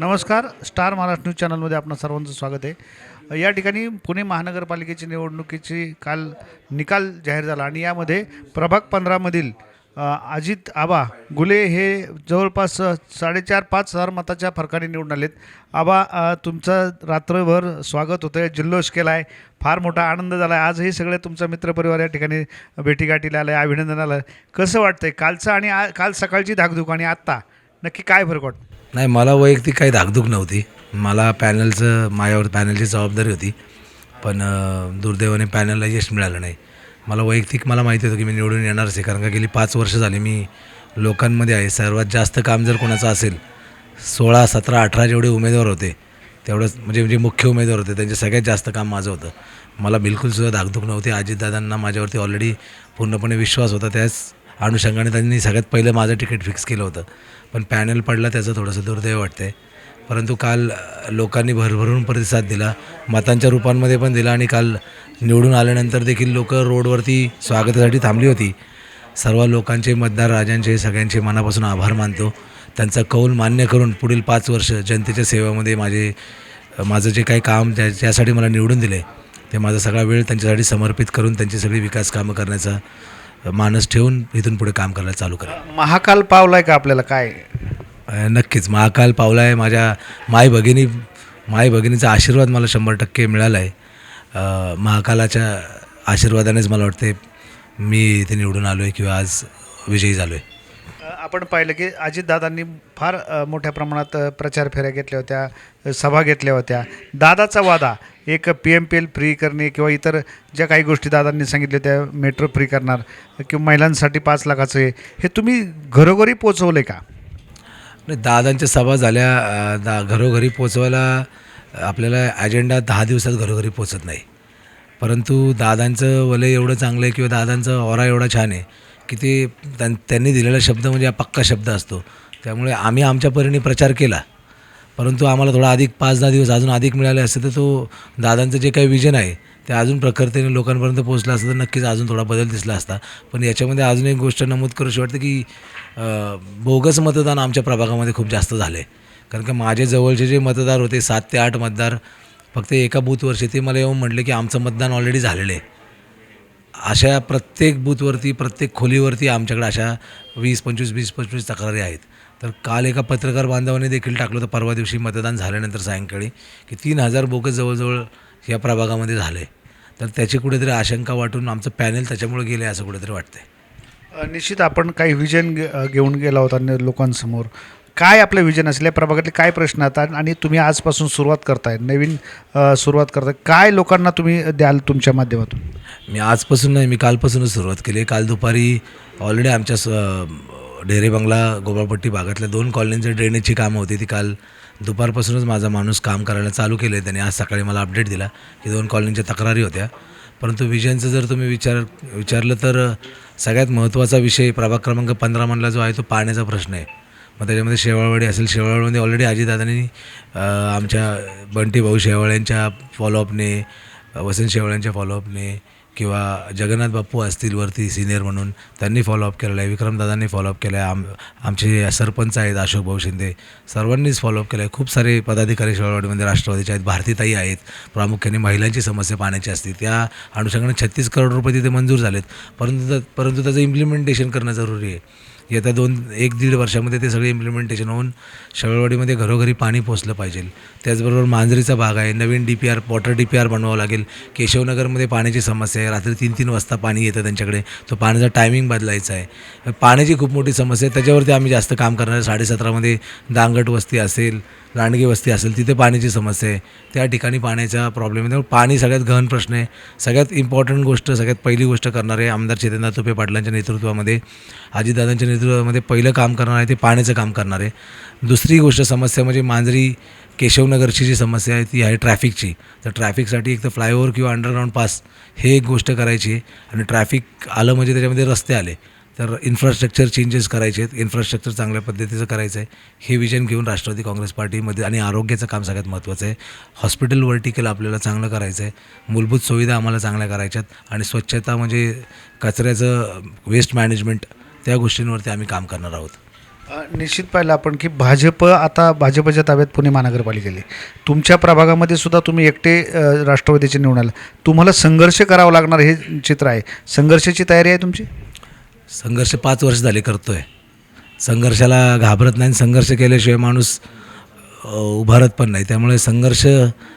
नमस्कार. Star Maharashtra news चॅनलमध्ये आपणा सर्वांचं स्वागत आहे. या ठिकाणी पुणे महानगरपालिकेची निवडणुकीची काल निकाल जाहीर झाला आणि यामध्ये प्रभाग पंधरामधील अजित आबा गुले हे जवळपास साडेचार पाच हजार मताच्या फरकाने निवडून आलेत. आबा तुमचं रात्रभर स्वागत होतं आहे जल्लोष केला आहे फार मोठा आनंद झाला आहे आजही सगळे तुमचा मित्रपरिवार या ठिकाणी भेटीगाठीला आलं आहे अभिनंदनाला आहे. कसं वाटतंय? कालचं आणि आ काल सकाळची धाकधूक आणि आत्ता? नक्की काय फरक वाटतो? नाही मला वैयक्तिक काही धाकधूक नव्हती. मला पॅनलचं माझ्यावर पॅनलची जबाबदारी होती. पण अं, दुर्दैवाने पॅनलला यश मिळालं नाही. मला वैयक्तिक मला माहिती होतं की मी निवडून येणारच आहे. कारण का गेली पाच वर्ष झाली मी लोकांमध्ये आहे. सर्वात जास्त काम जर कोणाचं असेल सोळा सतरा अठरा जेवढे उमेदवार होते तेवढंच म्हणजे जे मुख्य उमेदवार होते त्यांचे सगळ्यात जास्त काम माझं होतं. मला बिलकुलसुद्धा धाकधूक नव्हती. अजितदादांना माझ्यावरती ऑलरेडी पूर्णपणे विश्वास होता. त्याच अनुषंगाने त्यांनी सगळ्यात पहिलं माझं तिकीट फिक्स केलं होतं. पण पॅनल पडला त्याचं थोडंसं दुर्दैव वाटतं आहे परंतु काल लोकांनी भरभरून प्रतिसाद दिला. मतांच्या रूपांमध्ये पण दिला आणि काल निवडून आल्यानंतर देखील लोक रोडवरती स्वागतासाठी थांबली होती. सर्व लोकांचे मतदार राजांचे सगळ्यांचे मनापासून आभार मानतो. त्यांचा कौल मान्य करून पुढील पाच वर्ष जनतेच्या सेवेमध्ये माझे माझं जे काही काम त्या ज्यासाठी मला निवडून दिले ते माझा सगळा वेळ त्यांच्यासाठी समर्पित करून त्यांची सगळी विकास कामं करण्याचा मानस ठेवून इथून पुढे काम करायला चालू करेन. महाकाल पावलाय का आपल्याला काय? नक्कीच. महाकाल पावला आहे माझ्या माई भगिनी माई भगिनीचा आशीर्वाद मला शंभर टक्के मिळाला आहे महाकालाच्या आशीर्वादानेच मला वाटते मी इथे निवडून आलो आहे किंवा आज विजयी झालो आहे आपण पाहिलं की अजितदादांनी फार मोठ्या प्रमाणात प्रचार फेऱ्या घेतल्या होत्या सभा घेतल्या होत्या. दादाचा वादा एक P M P L free करणे किंवा इतर ज्या काही गोष्टी दादांनी सांगितल्या त्या मेट्रो फ्री करणार किंवा महिलांसाठी पाच लाखाचं हे हे तुम्ही घरोघरी पोचवले का? नाही दादांच्या सभा झाल्या दा घरोघरी पोचवायला आपल्याला अजेंडा दहा दिवसात घरोघरी पोचत नाही. परंतु दादांचं वलय एवढं चांगलं आहे किंवा दादांचा ओरा एवढा छान आहे की ते त्यां त्यांनी दिलेला शब्द म्हणजे हा पक्का शब्द असतो. त्यामुळे आम्ही आमच्या परीने प्रचार केला. परंतु आम्हाला थोडा अधिक पाच दहा दिवस अजून अधिक मिळाले असते तर तो दादांचं जे काही विजन आहे ते अजून प्रखरतेने लोकांपर्यंत पोहोचलं असतं तर नक्कीच अजून थोडा बदल दिसला असता. पण याच्यामध्ये अजून एक गोष्ट नमूद करूशी वाटतं की बोगस मतदान आमच्या प्रभागामध्ये खूप जास्त झालं आहे कारण का माझे जवळचे जे मतदार होते सात ते आठ मतदार फक्त एका बूथवरचे ते मला येऊन म्हटले की आमचं मतदान ऑलरेडी झालेलं आहे. अशा प्रत्येक बूथवरती प्रत्येक खोलीवरती आमच्याकडे अशा वीस पंचवीस वीस पंचवीस तक्रारी आहेत. तर काल एका पत्रकार बांधवाने देखील टाकलं होतं परवा दिवशी मतदान झाल्यानंतर सायंकाळी की तीन हजार बोकं जवळजवळ या प्रभागामध्ये झाले. तर त्याची कुठेतरी आशंका वाटून आमचं पॅनेल त्याच्यामुळे गेले असं कुठेतरी वाटतंय. निश्चित आपण काही विजन घे- घेऊन गेला होता लोकांसमोर. काय आपलं विजन असेल या प्रभागातले काय प्रश्न आहेत आणि तुम्ही आजपासून सुरुवात करताय नवीन सुरुवात करताय काय लोकांना तुम्ही द्याल तुमच्या माध्यमातून? मी आजपासून नाही मी कालपासूनच सुरुवात केली. काल दुपारी ऑलरेडी आमच्या स डेरे बंगला गोपाळपट्टी भागातल्या दोन कॉलनींच्या ड्रेनेजची कामं होती ती काल दुपारपासूनच माझा माणूस काम करायला चालू केलं आहे त्याने आज सकाळी मला अपडेट दिला की दोन कॉलनींच्या तक्रारी होत्या. परंतु विजयांचं जर तुम्ही विचार विचारलं तर सगळ्यात महत्त्वाचा विषय प्रभाग क्रमांक पंधरा म्हणला जो आहे तो पाण्याचा प्रश्न आहे. मग त्याच्यामध्ये शेवाळवाडी असेल. शेवाळवाडीमध्ये ऑलरेडी आजीदादांनी आमच्या बंटी भाऊ शेवाळ्यांच्या फॉलोअपने वसंत शेवाळ्यांच्या फॉलोअपने किंवा जगन्नाथ बाप्पू असतील वरती सिनियर म्हणून त्यांनी फॉलोअप केलेलं आहे. विक्रमदादांनी फॉलोअप केला आहे. आम आमचे सरपंच आहेत अशोक भाऊ शिंदे सर्वांनीच फॉलोअप केलं आहे खूप सारे पदाधिकारी शेवाळवाडीमध्ये राष्ट्रवादीचे आहेत भारतीताई आहेत. प्रामुख्याने महिलांची समस्या पाण्याची असते. त्या अनुषंगाने छत्तीस करोड रुपये तिथे मंजूर झालेत. परंतु परंतु त्याचं इम्प्लिमेंटेशन करणं जरुरी आहे. येत्या दोन एक दीड वर्षामध्ये ते सगळे इम्प्लिमेंटेशन होऊन शवळवाडीमध्ये घरोघरी पाणी पोचलं पाहिजे. त्याचबरोबर मांजरीचा भाग आहे. नवीन D P R water D P R बनवावं लागेल. केशवनगरमध्ये पाण्याची समस्या आहे. रात्री तीन तीन वाजता पाणी येतं त्यांच्याकडे. तो पाण्याचा टायमिंग बदलायचा आहे. पाण्याची खूप मोठी समस्या आहे. त्याच्यावरती आम्ही जास्त काम करणार आहे. साडेसतरामध्ये दांगट वस्ती असेल लांडगे वस्ती असेल तिथे पाण्याची समस्या आहे. त्या ठिकाणी पाण्याचा प्रॉब्लेम आहे. त्यामुळे पाणी सगळ्यात गहन प्रश्न आहे. सगळ्यात इम्पॉर्टंट गोष्ट सगळ्यात पहिली गोष्ट करणारे आमदार चेतनदार तुपे पाटलांच्या नेतृत्वामध्ये अजितदादांच्या हरितगृहामध्ये पहिलं काम करणार आहे ते पाण्याचं काम करणार आहे. दुसरी गोष्ट समस्या म्हणजे मांजरी केशवनगरची जी समस्या आहे ती आहे ट्रॅफिकची. तर ट्रॅफिकसाठी एक तर फ्लायओव्हर किंवा अंडरग्राऊंड पास हे एक गोष्ट करायची आहे आणि ट्रॅफिक आलं म्हणजे त्याच्यामध्ये रस्ते आले. तर इन्फ्रास्ट्रक्चर चेंजेस करायचे आहेत इन्फ्रास्ट्रक्चर चांगल्या पद्धतीचं करायचं आहे. हे विजन घेऊन राष्ट्रवादी काँग्रेस पार्टीमध्ये आणि आरोग्याचं काम सगळ्यात महत्त्वाचं आहे. हॉस्पिटल वर्टिकल आपल्याला चांगलं करायचं आहे. मूलभूत सुविधा आम्हाला चांगल्या करायच्यात आणि स्वच्छता म्हणजे कचऱ्याचं वेस्ट मॅनेजमेंट त्या गोष्टींवरती आम्ही काम करणार आहोत. निश्चित पाहिलं आपण की भाजप आता भाजपच्या ताब्यात पुणे महानगरपालिकेले. तुमच्या प्रभागामध्ये सुद्धा तुम्ही एकटे राष्ट्रवादीचे निवडून आला. तुम्हाला संघर्ष करावा लागणार हे चित्र आहे. संघर्षाची तयारी आहे तुमची? संघर्ष पाच वर्ष झाले करतो आहे संघर्षाला घाबरत नाही संघर्ष केल्याशिवाय माणूस उभारत पण नाही. त्यामुळे संघर्ष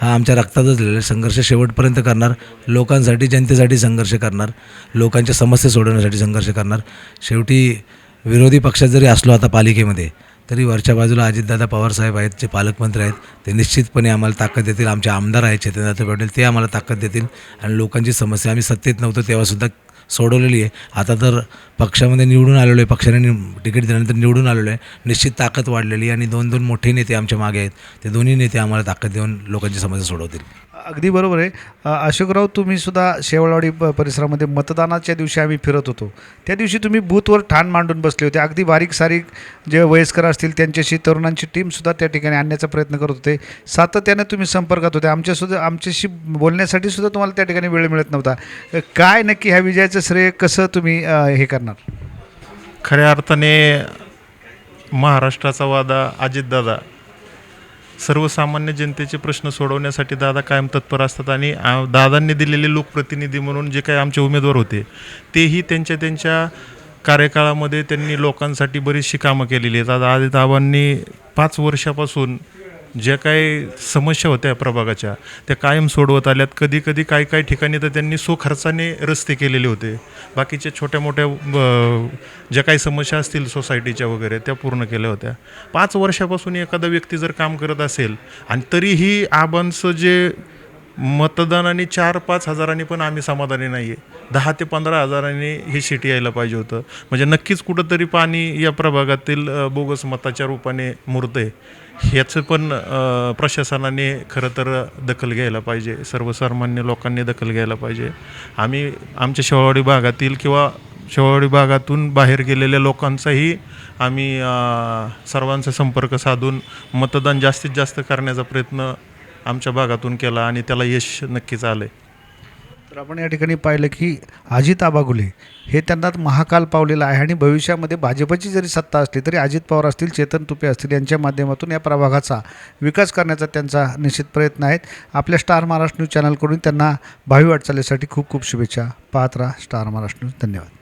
हा आमच्या रक्तातच लिहिलेला आहे. संघर्ष शेवटपर्यंत करणार. लोकांसाठी जनतेसाठी संघर्ष करणार. लोकांच्या समस्या सोडवण्यासाठी संघर्ष करणार. शेवटी विरोधी पक्षात जरी असलो आता पालिकेमध्ये तरी वरच्या बाजूला अजितदादा पवारसाहेब आहेत जे पालकमंत्री आहेत. ते निश्चितपणे आम्हाला ताकद देतील. आमचे आमदार आहेत चेतनदादा पाटील ते आम्हाला ताकद देतील. आणि लोकांची समस्या आम्ही सत्तेत नव्हतो तेव्हासुद्धा सोडवलेली आहे. आता तर पक्षामध्ये निवडून आलेलो आहे. पक्षाने नि तिकीट दिल्यानंतर निवडून आलेलो आहे. निश्चित ताकद वाढलेली आहे आणि दोन दोन मोठे नेते आमच्या मागे आहेत. ते दोन्ही नेते आम्हाला ताकद देऊन लोकांची समस्या सोडवतील. अगदी बरोबर आहे. अशोकराव तुम्ही सुद्धा शेवळवाडी प- परिसरामध्ये मतदानाच्या दिवशी आम्ही फिरत होतो. त्या दिवशी तुम्ही बूथवर ठाण मांडून बसले होते. अगदी बारीक सारीक जे वयस्कर असतील त्यांच्याशी तरुणांची टीमसुद्धा त्या ठिकाणी आणण्याचा प्रयत्न करत होते. सातत्याने तुम्ही संपर्कात होते. आमच्यासुद्धा आमच्याशी बोलण्यासाठी सुद्धा तुम्हाला त्या ठिकाणी वेळ मिळत नव्हता. काय नक्की ह्या विजयाचं श्रेय कसं तुम्ही हे करणार? खऱ्या अर्थाने महाराष्ट्राचा वादा अजितदादा सर्वसामान्य जनतेचे प्रश्न सोडवण्यासाठी दादा कायम तत्पर असतात आणि दादांनी दिलेले लोकप्रतिनिधी म्हणून जे काही आमचे उमेदवार होते तेही त्यांच्या त्यांच्या कार्यकाळामध्ये त्यांनी लोकांसाठी बरीचशी कामं केलेली आहेत. आता आदिताबांनी पाच वर्षापासून ज्या काही समस्या होत्या प्रभागाच्या त्या कायम सोडवत आल्यात. कधी कधी काही काही ठिकाणी तर त्यांनी स्वखर्चाने रस्ते केलेले होते. बाकीच्या छोट्या मोठ्या ज्या काही समस्या असतील सोसायटीच्या वगैरे त्या पूर्ण केल्या होत्या. पाच वर्षापासून एखादा व्यक्ती जर काम करत असेल आणि तरीही आबांचं जे मतदान आणि चार पाच हजारांनी पण आम्ही समाधानी नाही आहे दहा ते पंधरा हजारांनी ही शिटी यायला पाहिजे होतं. म्हणजे नक्कीच कुठंतरी पाणी या प्रभागातील बोगस मताच्या रूपाने मुरतं आहे ह्याचं पण प्रशासनाने खरं तर दखल घ्यायला पाहिजे. सर्वसामान्य लोकांनी दखल घ्यायला पाहिजे. आम्ही आमच्या शेवाडी भागातील किंवा शेवाडी भागातून बाहेर गेलेल्या लोकांचाही आम्ही सर्वांचा संपर्क साधून मतदान जास्तीत जास्त करण्याचा प्रयत्न आमच्या भागातून केला आणि त्याला यश नक्कीच आलं आहे तर आपण या ठिकाणी पाहिलं की अजित आबागुले हे त्यांना महाकाल पावलेलं आहे आणि भविष्यामध्ये भाजपची जरी सत्ता असली तरी अजित पवार असतील चेतन तुपे असतील यांच्या माध्यमातून या प्रभागाचा विकास करण्याचा त्यांचा निश्चित प्रयत्न आहेत. आपल्या स्टार महाराष्ट्र न्यूज चॅनलकडून त्यांना भावी वाटचालीसाठी खूप खूप शुभेच्छा. पाहत राहा स्टार महाराष्ट्र न्यूज. धन्यवाद.